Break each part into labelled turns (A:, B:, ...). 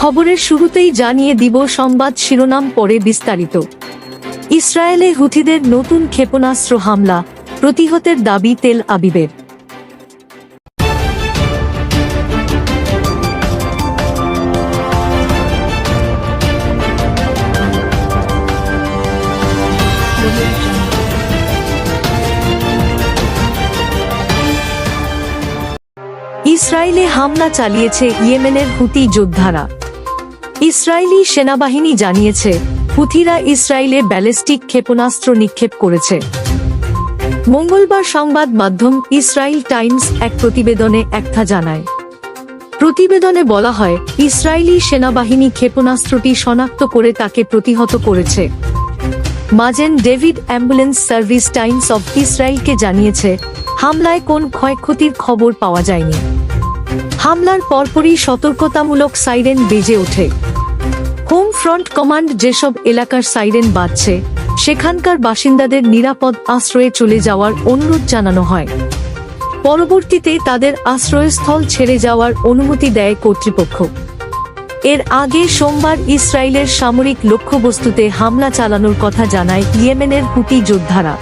A: খবরের শুরুতেই জানিয়ে দিব সংবাদ শিরোনাম পরে বিস্তারিত। ইসরায়েলে হুথিদের নতুন ক্ষেপণাস্ত্র হামলা, প্রতিহতের দাবি তেল আবিবের। ইসরায়েলে হামলা চালিয়েছে ইয়েমেনের হুতি যোদ্ধারা। ইসরায়েলি সেনাবাহিনী জানিয়েছে, হুথিরা ইসরায়েলে ব্যালিস্টিক ক্ষেপণাস্ত্র নিক্ষেপ করেছে। মঙ্গলবার সংবাদ মাধ্যম ইসরায়েল টাইমস এক প্রতিবেদনে একথা জানায়। প্রতিবেদনে বলা হয়, ইসরায়েলি সেনাবাহিনী ক্ষেপণাস্ত্রটি শনাক্ত করে তাকে প্রতিহত করেছে। Magen David ambulance service Times of ইসরায়েলকে জানিয়েছে, হামলায় কোন ক্ষয়ক্ষতির খবর পাওয়া যায়নি। হামলার পরপরই সতর্কতামূলক সাইরেন বেজে ওঠে। ফ্রন্ট কমান্ড যেসব এলাকার সাইরেন বাজছে, সেখানকার বাসিন্দাদের নিরাপদ আশ্রয়ে চলে যাওয়ার অনুরোধ জানানো হয়। পরবর্তীতে তাদের আশ্রয়স্থল ছেড়ে যাওয়ার অনুমতি দেয় কর্তৃপক্ষ। এর আগে সোমবার ইসরায়েলের সামরিক লক্ষ্যবস্তুতে হামলা চালানোর কথা জানায় ইয়েমেনের হুতি যোদ্ধারা।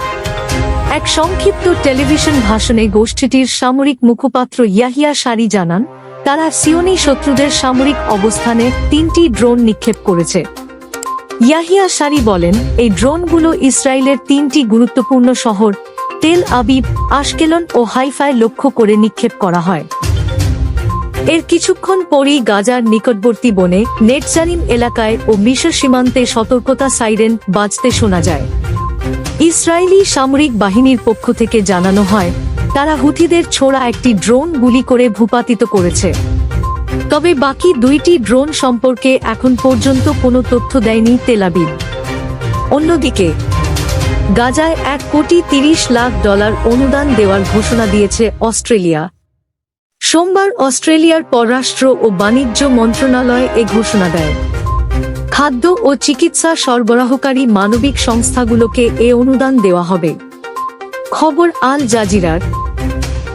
A: এক সংক্ষিপ্ত টেলিভিশন ভাষণে গোষ্ঠীটির সামরিক মুখপাত্র ইয়াহিয়া সারি জানান তারা সিওনি শত্রুদের সামরিক অবস্থানে তিনটি ড্রোন নিক্ষেপ করেছে। ইয়াহিয়া সারি বলেন, এই ড্রোনগুলো ইসরায়েলের তিনটি গুরুত্বপূর্ণ শহর তেল আবিব, আশকেলন ও হাইফায় লক্ষ্য করে নিক্ষেপ করা হয়। এর কিছুক্ষণ পরই গাজার নিকটবর্তী বনে নেটজারিম এলাকায় ও মিশর সীমান্তে সতর্কতা সাইরেন বাজতে শোনা যায়। ইসরায়েলি সামরিক বাহিনীর পক্ষ থেকে জানানো হয় তারা হুথিদের ছোড়া একটি ড্রোন গুলি করে ভূপাতিত করেছে। তবে বাকি দুইটি ড্রোন সম্পর্কে এখন পর্যন্ত কোনো তথ্য দেয়নি তেলাবিব অন্যদিকে, গাজায় এক কোটি তিরিশ লাখ ডলার অনুদান দেওয়ার ঘোষণা দিয়েছে অস্ট্রেলিয়া। সোমবার অস্ট্রেলিয়ার পররাষ্ট্র ও বাণিজ্য মন্ত্রণালয় এ ঘোষণা দেয়। খাদ্য ও চিকিৎসা সরবরাহকারী মানবিক সংস্থাগুলোকে এ অনুদান দেওয়া হবে। খবর আল জাজিরার।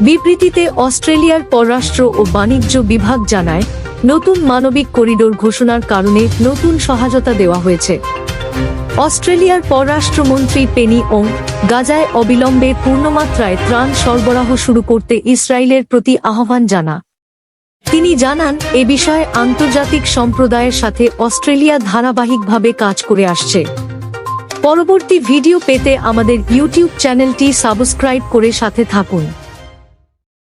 A: বিবৃতিতে অস্ট্রেলিয়ার পররাষ্ট্র ও বাণিজ্য বিভাগ জানায়, নতুন মানবিক করিডোর ঘোষণার কারণে নতুন সহায়তা দেওয়া হয়েছে। অস্ট্রেলিয়ার পররাষ্ট্রমন্ত্রী পেনি ওং, গাজায় অবিলম্বে পূর্ণমাত্রায় ত্রাণ সরবরাহ শুরু করতে ইসরায়েলের প্রতি আহ্বান জানা। তিনি জানান, এ বিষয়ে আন্তর্জাতিক সম্প্রদায়ের সাথে অস্ট্রেলিয়া ধারাবাহিকভাবে কাজ করে আসছে। পরবর্তী ভিডিও পেতে আমাদের ইউটিউব চ্যানেলটি সাবস্ক্রাইব করে সাথে থাকুন।